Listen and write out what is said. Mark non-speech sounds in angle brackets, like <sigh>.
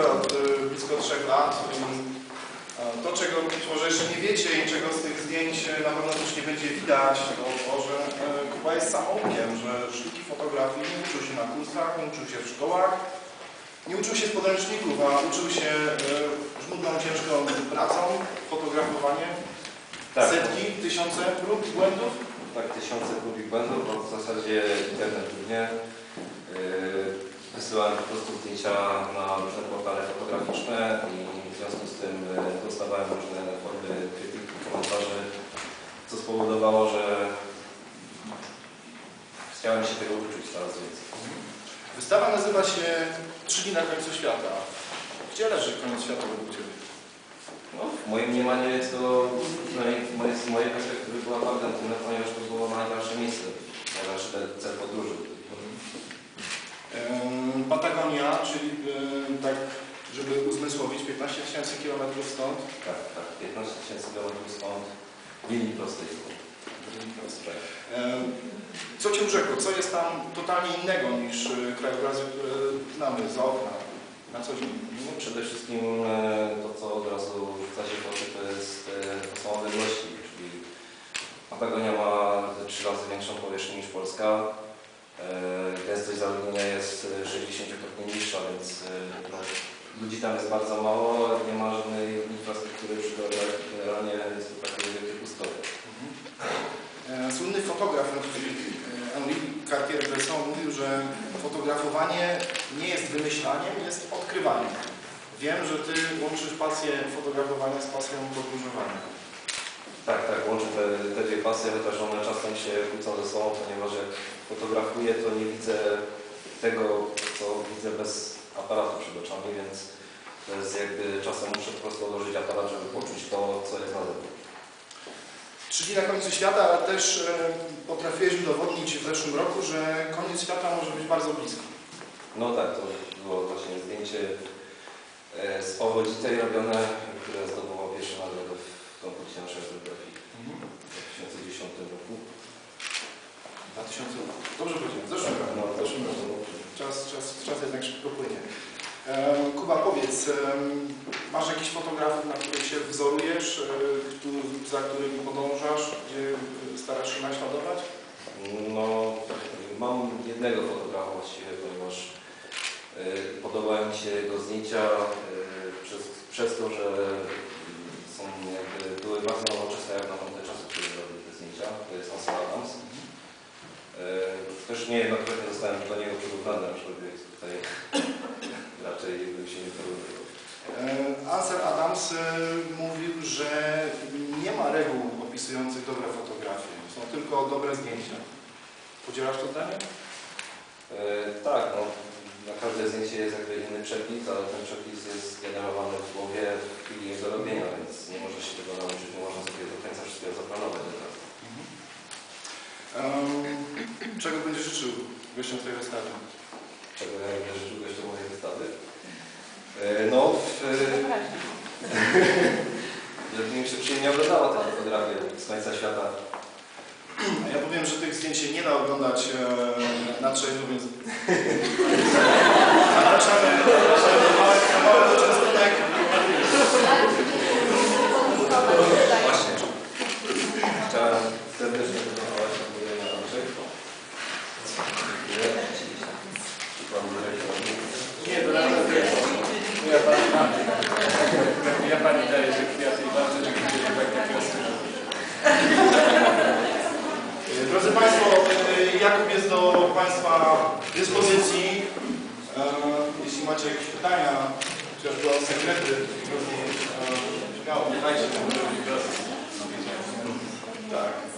grupę od y, blisko trzech lat. I, e, To, czego być może jeszcze nie wiecie i czego z tych zdjęć e, na pewno też nie będzie widać, to to, że Kuba jest samoukiem, że sztuki fotografii nie uczył się na kursach, nie uczył się w szkołach, nie uczył się z podręczników, a uczył się żmudną, ciężką pracą, fotografowanie, Tak, setki, tysiące prób, błędów. tak, tysiące prób i błędów, bo w zasadzie internet głównie. Yy, Wysyłałem po prostu zdjęcia na różne portale fotograficzne i w związku z tym yy, dostawałem różne formy krytyki, komentarzy, co spowodowało, że chciałem się tego uczyć coraz więcej. Wystawa nazywa się Trzy dni na końcu świata. Gdzie leży koniec świata według Ciebie? No, w moim mniemaniu jest to, przynajmniej z mojej, perspektywy była Argentyna, ponieważ to było najdalsze miejsce, najdalszy cel podróży. Em, Patagonia, czyli em, tak, żeby uzmysłowić, 15 tysięcy kilometrów stąd. Tak, tak, 15 tysięcy kilometrów stąd, linii prostej. Em, Co Cię urzekło? Co jest tam totalnie innego niż e, krajobrazy, które znamy z okna na co dzień? No, przede wszystkim e, to, co od razu rzuca się w oczy, to jest e, to są odległości, czyli Patagonia ma trzy razy większą powierzchnię niż Polska. Gęstość zaludnienia jest e, 60-krotnie niższa, więc no, ludzi tam jest bardzo mało, nie ma żadnej infrastruktury przygodowej, generalnie jest to takie wielkie pustowie. E, Słynny fotograf e, Henri Cartier-Bresson mówił, że fotografowanie nie jest wymyślaniem, jest odkrywaniem. Wiem, że Ty łączysz pasję fotografowania z pasją podróżowania. Tak, tak, łączę te, te dwie pasje, chociaż one czasem się kłócą ze sobą, ponieważ jak fotografuję, to nie widzę tego, co widzę bez aparatu oczami, więc to jest jakby czasem muszę po prostu odłożyć aparat, żeby poczuć to, co jest na zewnątrz. Trzy dni na końcu świata, ale też e, potrafiłeś udowodnić w zeszłym roku, że koniec świata może być bardzo blisko. No tak, to było właśnie zdjęcie e, z Owodzitej robione, które zdobyło pierwszą nagrodę w konkursie naszej fotografii w 2010 roku. 2000, dobrze powiedziałem, w zeszłym roku. No, w zeszłym roku. roku. Czas, czas, czas jednak szybko płynie. Kuba, powiedz, masz jakichś fotografów, na których się wzorujesz, e, za którymi podążasz, gdzie e, starasz się naśladować? No, mam jednego fotografa właściwie, ponieważ y, podobają mi się jego zdjęcia przez, przez to, że są jakby, były bardzo nowoczesne jak na tamte czasy, kiedy robił te zdjęcia. To jest Ansel Adams. Też niejednokrotnie zostałem do niego przyrównany, aczkolwiek tutaj <coughs> raczej bym się nie porównywał. E, Ansel Adams e, mówił, że nie ma reguł opisujących dobre fotografie. Są tylko dobre zdjęcia. Podzielasz to zdanie? E, tak, no, na każde zdjęcie jest jakby inny przepis, ale ten przepis jest generowany w głowie w chwili jego robienia, więc nie może się tego nauczyć, nie można sobie do końca wszystkiego zaplanować razu. Em, czego będziesz życzył gościom Twojej wystawy? Czego ja będę życzył gościom mojej wystawy? E, no, w, żeby <laughs> mi się przyjemnie oglądała ta fotografia z końca świata. A ja powiem, że tych zdjęć się nie da oglądać e, na trzeźwo, więc <laughs> zapraszamy, zapraszamy na mały, na mały poczęstunek. Właśnie. Chciałem serdecznie podziękować za mówienie Andrzej. Dziękuję. Pan dyrektor. Nie, to nawet Ja pani daję te kwiaty i bardzo dziękuję za takie kwiaty. Drodzy Państwo, Jakub jest do Państwa dyspozycji. E, Jeśli macie jakieś pytania, chociażby o sekrety, pewnie e, śmiało, pytajcie. Tak.